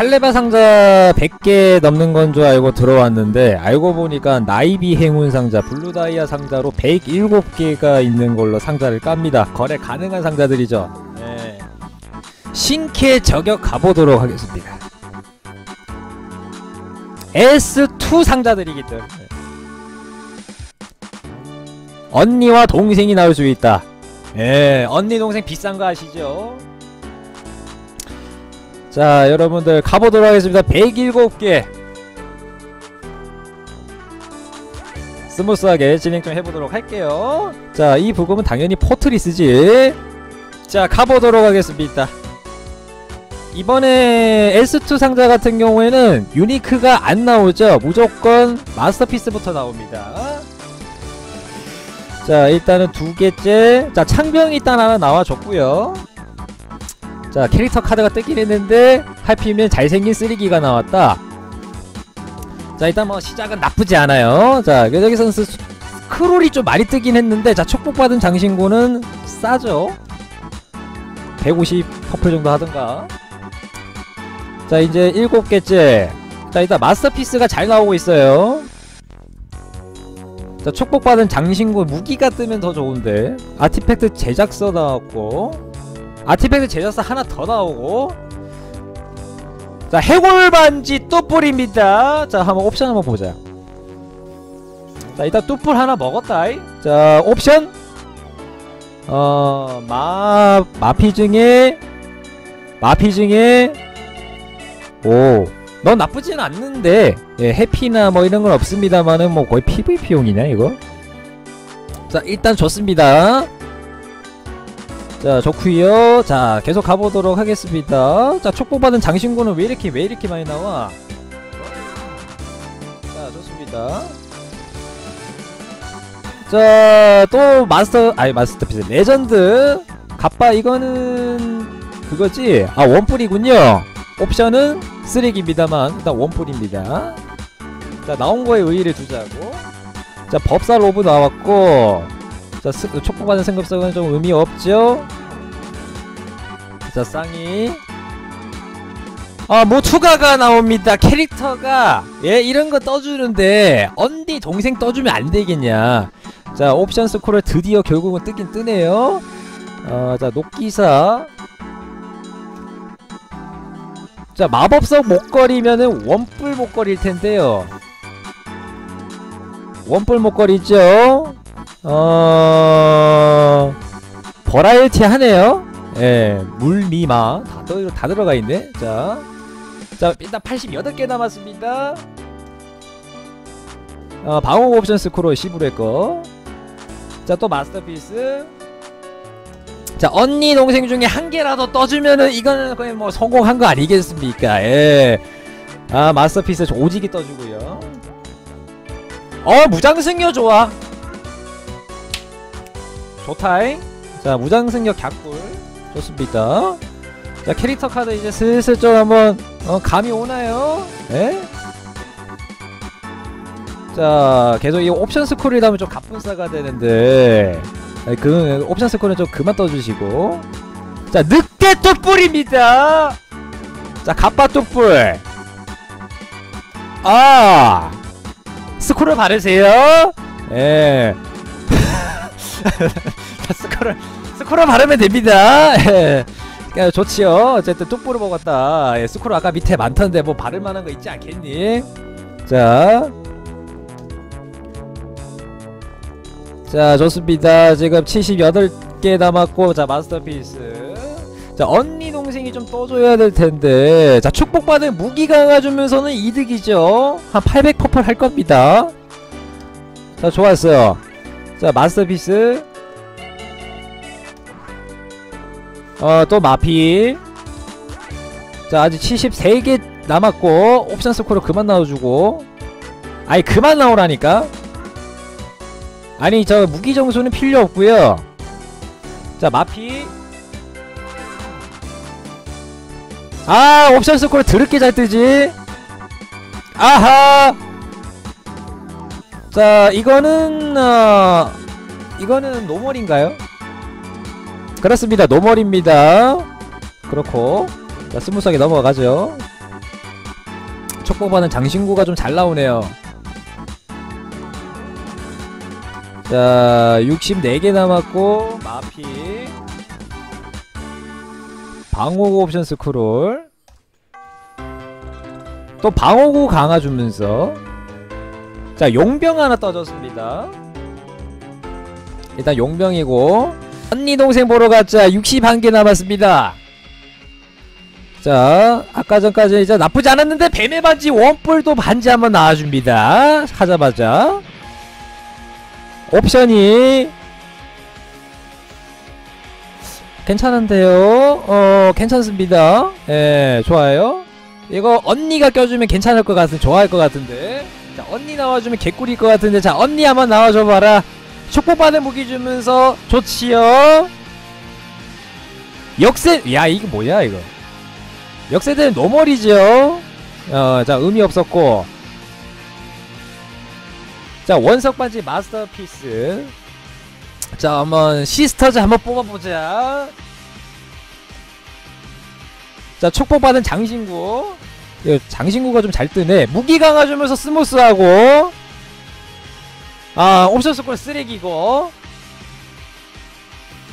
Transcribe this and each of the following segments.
칼레바 상자 100개 넘는 건 줄 알고 들어왔는데 알고 보니까 나이비 행운 상자 블루다이아 상자로 107개가 있는 걸로 상자를 깝니다 거래 가능한 상자들이죠 네. 신캐 저격 가보도록 하겠습니다 S2 상자들이기 때문에 언니와 동생이 나올 수 있다 예 언니 동생 비싼 거 아시죠? 자 여러분들 가보도록 하겠습니다. 107개. 스무스하게 진행 좀 해보도록 할게요. 자 이 부금은 당연히 포트리스지. 자 가보도록 하겠습니다. 이번에 S2 상자 같은 경우에는 유니크가 안 나오죠. 무조건 마스터피스부터 나옵니다. 자 일단은 두 개째. 자 창병이 일단 하나 나와줬고요 자 캐릭터 카드가 뜨긴 했는데 하필이면 잘생긴 쓰레기가 나왔다. 자 일단 뭐 시작은 나쁘지 않아요. 자 여기서는 스, 크롤이 좀 많이 뜨긴 했는데 자 축복받은 장신구는 싸죠? 150 퍼플 정도 하던가. 자 이제 일곱 개째. 자 일단 마스터피스가 잘 나오고 있어요. 자 축복받은 장신구 무기가 뜨면 더 좋은데. 아티팩트 제작서 나왔고 아티팩트 제작사 하나 더 나오고. 자 해골 반지 뚜뿔입니다. 자 한번 옵션 한번 보자. 자 일단 뚜뿔 하나 먹었다 자 옵션. 어 마 마피 중에 마피 중에 오 넌 나쁘진 않는데 예, 해피나 뭐 이런 건 없습니다만은 뭐 거의 PVP용이냐 이거? 자 일단 좋습니다 자 좋구요. 자 계속 가보도록 하겠습니다. 자 촉보받은 장신구는 왜 이렇게 왜 이렇게 많이 나와? 자 좋습니다. 자 또 마스터 아니 마스터피스 레전드. 갑바 이거는 그거지? 아 원뿔이군요. 옵션은 쓰레기입니다만 일단 원뿔입니다. 자 나온거에 의의를 두자고. 자 법사 로브 나왔고 자 스, 촉구받은 승급성은 좀 의미 없죠? 자 쌍이. 아뭐 투가가 나옵니다. 캐릭터가. 예 이런 거 떠주는데 언니 동생 떠주면 안 되겠냐. 자 옵션 스코를 드디어 결국은 뜨긴 뜨네요. 어자 녹기사. 자 마법석 목걸이면은 원뿔 목걸이일 텐데요. 원뿔 목걸이죠 어... 버라이티 하네요 예, 물미마 다, 들, 다 들어가 있네 자, 자 일단 88개 남았습니다 어, 방어 옵션 스크롤 시브레 거. 자, 또 마스터피스. 자, 언니 동생 중에 한 개라도 떠주면은 이거는 거의 뭐 성공한 거 아니겠습니까? 예. 아, 마스터피스 오지게 떠주고요. 어, 무장승려 좋아. 좋다잉. 자, 무장승려 갸꿀. 좋습니다. 자, 캐릭터 카드 이제 슬슬 좀 한번 어, 감이 오나요? 예? 자 계속 이 옵션 스콜이 나오면 좀 갑분싸가 되는데 아니, 그 옵션 스콜은 좀 그만 떠주시고 자 늑대 뚝불입니다 자 갑바 뚝불 아 스콜을 바르세요 예 스콜을 스콜을 바르면 됩니다. 예. 야, 좋지요. 어쨌든 뚝불을 먹었다. 예, 스콜 아까 밑에 많던데 뭐 바를 만한 거 있지 않겠니? 자. 자 좋습니다. 지금 78개 남았고 자 마스터피스. 자 언니 동생이 좀 떠줘야 될 텐데. 자 축복받은 무기 강화 주면서는 이득이죠. 한 800 퍼플 할 겁니다. 자 좋았어요 자 마스터피스. 어 또 마피. 자 아직 73개 남았고 옵션 스코어 그만 나와주고. 아니 그만 나오라니까? 아니 저 무기 정수는 필요 없고요. 자 마피. 아 옵션 스코어 드럽게 잘 뜨지? 아하 자 이거는 어 이거는 노멀인가요? 그렇습니다. 노멀입니다. 그렇고. 자 스무스하게 넘어가죠. 촉보받은 장신구가 좀 잘 나오네요. 자, 64개 남았고 마피. 방어구 옵션 스크롤. 또 방어구 강화 주면서 자, 용병 하나 떠졌습니다. 일단 용병이고 언니 동생 보러 가자 61개 남았습니다. 자, 아까 전까지 이제 나쁘지 않았는데 뱀의 반지 원뿔도 반지 한번 나와줍니다. 하자마자 옵션이 괜찮은데요. 어, 괜찮습니다. 예, 좋아요. 이거 언니가 껴주면 괜찮을 것 같은, 좋아할 것 같은데. 자, 언니 나와주면 개꿀일 것 같은데. 자, 언니 한번 나와줘봐라. 축복받은 무기 주면서 좋지요. 역세, 야, 이게 뭐야, 이거. 역세대는 노멀이죠. 어, 자, 의미 없었고. 자, 원석 반지 마스터피스. 자, 한번 시스터즈 한번 뽑아보자. 자, 축복받은 장신구. 이거 장신구가 좀 잘 뜨네. 무기 강화 주면서 스무스하고. 아, 옵션 스콜 쓰레기고.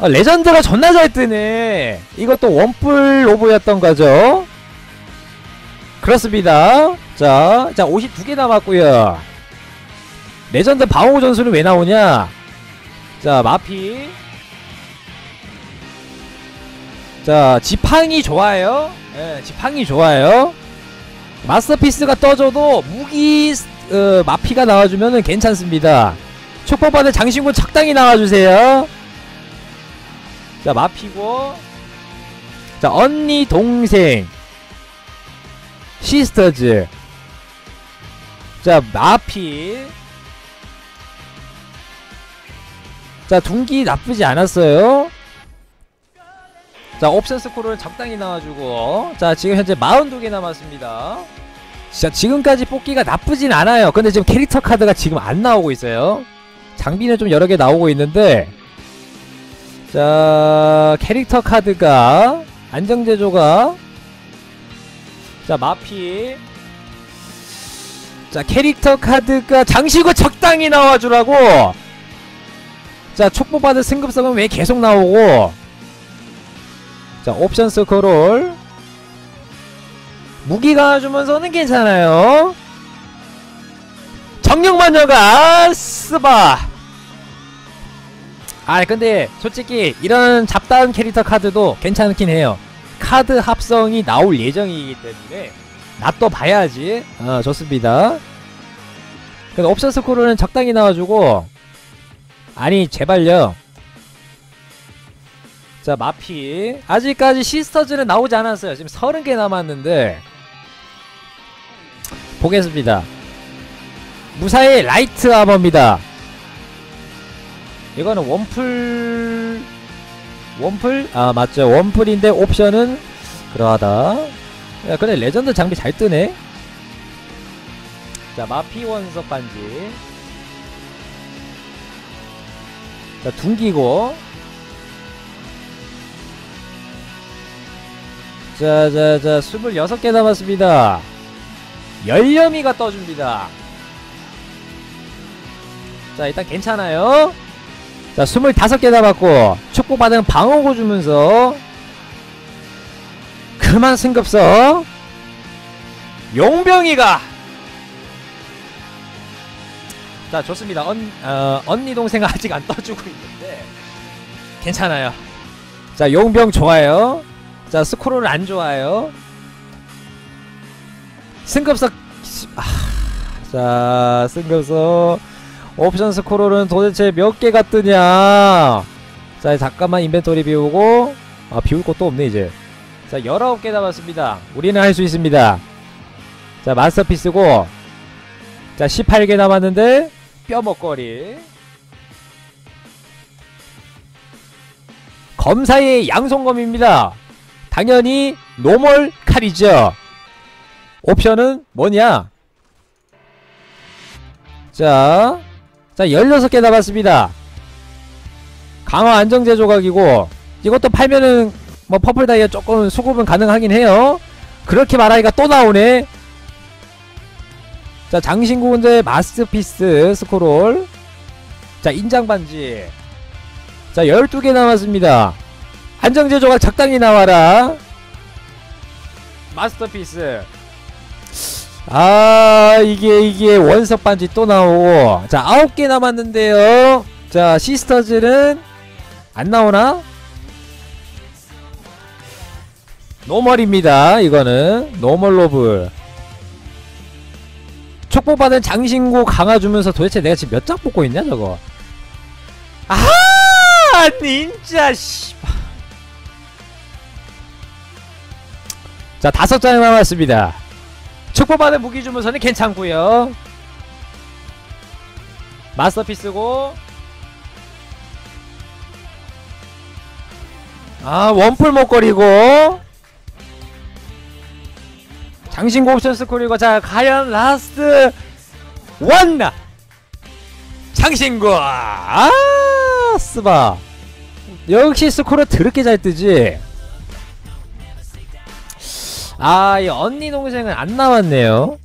아, 레전드가 존나 잘 뜨네. 이것도 원뿔 로보였던 거죠. 그렇습니다. 자, 자, 52개 남았고요 레전드 방어 전술은 왜 나오냐? 자, 마피. 자, 지팡이 좋아요. 예, 지팡이 좋아요. 마스터피스가 떠줘도 무기 어, 마피가 나와주면은 괜찮습니다. 축복받은 장신구 적당히 나와주세요. 자, 마피고. 자, 언니, 동생. 시스터즈. 자, 마피. 자, 둥기 나쁘지 않았어요. 자, 옵션 스코를 적당히 나와주고. 자, 지금 현재 42개 남았습니다. 자, 지금까지 뽑기가 나쁘진 않아요. 근데 지금 캐릭터 카드가 지금 안 나오고 있어요. 장비는 좀 여러 개 나오고 있는데, 자 캐릭터 카드가 안정제조가 자 마피 자 캐릭터 카드가 장식구 적당히 나와주라고 자 촉보받은 승급성은 왜 계속 나오고 자 옵션 스크롤. 무기가 주면서는 괜찮아요. 정령마녀가 스바. 아 근데 솔직히 이런 잡다한 캐릭터 카드도 괜찮긴 해요. 카드 합성이 나올 예정이기 때문에 놔둬 봐야지. 어 좋습니다. 근데 옵션 스크롤은 적당히 나와주고 아니 제발요 자 마피. 아직까지 시스터즈는 나오지 않았어요. 지금 30개 남았는데. 보겠습니다. 무사히 라이트 아머입니다. 이거는 원풀 원풀? 아 맞죠. 원풀인데 옵션은 그러하다. 야 근데 레전드 장비 잘 뜨네. 자 마피 원석 반지. 자 둥기고 자자자 26개 남았습니다. 열렴이가 떠줍니다. 자 일단 괜찮아요. 자 25개 남았고 축복받은 방어구 주면서 그만 승급서. 용병이가. 자 좋습니다. 언, 어, 언니 동생 아직 안 떠주고 있는데 괜찮아요. 자 용병 좋아요 자 스크롤 안 좋아요. 승급석 아, 자 승급석. 옵션 스크롤은 도대체 몇 개가 뜨냐? 자 잠깐만 인벤토리 비우고. 아 비울 것도 없네 이제. 자 19개 남았습니다. 우리는 할 수 있습니다. 자 마스터피스고. 자 18개 남았는데 뼈먹거리. 검사의 양손검입니다 당연히 노멀 칼이죠. 옵션은 뭐냐? 자, 자 16개 남았습니다. 강화 안정제 조각이고 이것도 팔면은 뭐 퍼플 다이아 조금 수급은 가능하긴 해요. 그렇게 말하기가 또 나오네. 자 장신구인데 마스터피스 스크롤. 자 인장 반지. 자 12개 남았습니다 안정제 조각 적당히 나와라. 마스터피스. 아 이게 이게 원석 반지 또 나오고. 자 9개 남았는데요. 자 시스터즈는 안 나오나? 노멀입니다 이거는. 노멀 로브 축복받은 장신구 강화 주면서 도대체 내가 지금 몇 장 뽑고 있냐 저거? 아 닌자 씨. 자 다섯 장 남았습니다. 축복받은 무기 주문서는 괜찮고요. 마스터피스고. 아 원풀 목걸이고. 장신구 옵션 스콜이고. 자 과연 라스트 원나. 장신구 아 스바. 역시 스콜은 드럽게 잘 뜨지 아 이 언니 동생은 안 나왔네요.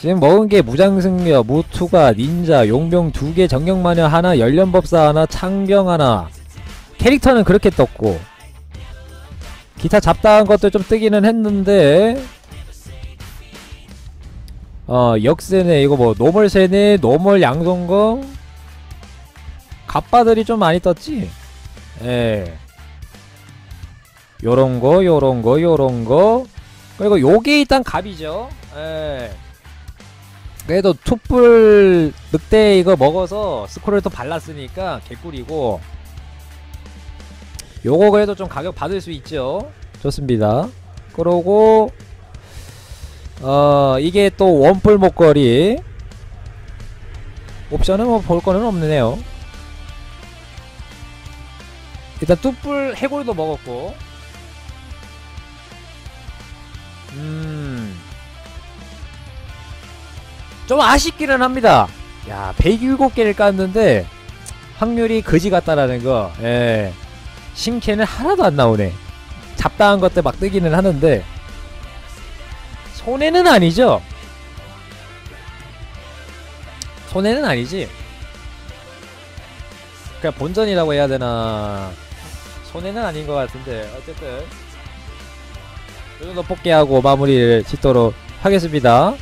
지금 먹은 게 무장승려, 무투가, 닌자, 용병 두 개, 정령마녀 하나, 열련법사 하나, 창병 하나. 캐릭터는 그렇게 떴고. 기타 잡다한 것도 좀 뜨기는 했는데. 어 역세네 이거 뭐 노멀 세네 노멀 양성검 갑바들이 좀 많이 떴지? 예 요런 거 요런 거 요런 거. 그리고 요게 일단 갑이죠. 예. 그래도 투뿔 늑대 이거 먹어서 스크롤 또 발랐으니까 개꿀이고. 요거 그래도 좀 가격 받을 수 있죠. 좋습니다. 그러고 어 이게 또 원뿔 목걸이. 옵션은 뭐 볼 거는 없네요. 일단 뚜뿔 해골도 먹었고 음 좀 아쉽기는 합니다 야 107개를 깠는데 확률이 거지 같다라는 거 예. 신캐는 하나도 안 나오네. 잡다한 것들 막 뜨기는 하는데 손해는 아니죠. 손해는 아니지. 그냥 본전이라고 해야 되나 손해는 아닌 것 같은데 어쨌든 이 정도 뽑기하고 마무리를 짓도록 하겠습니다.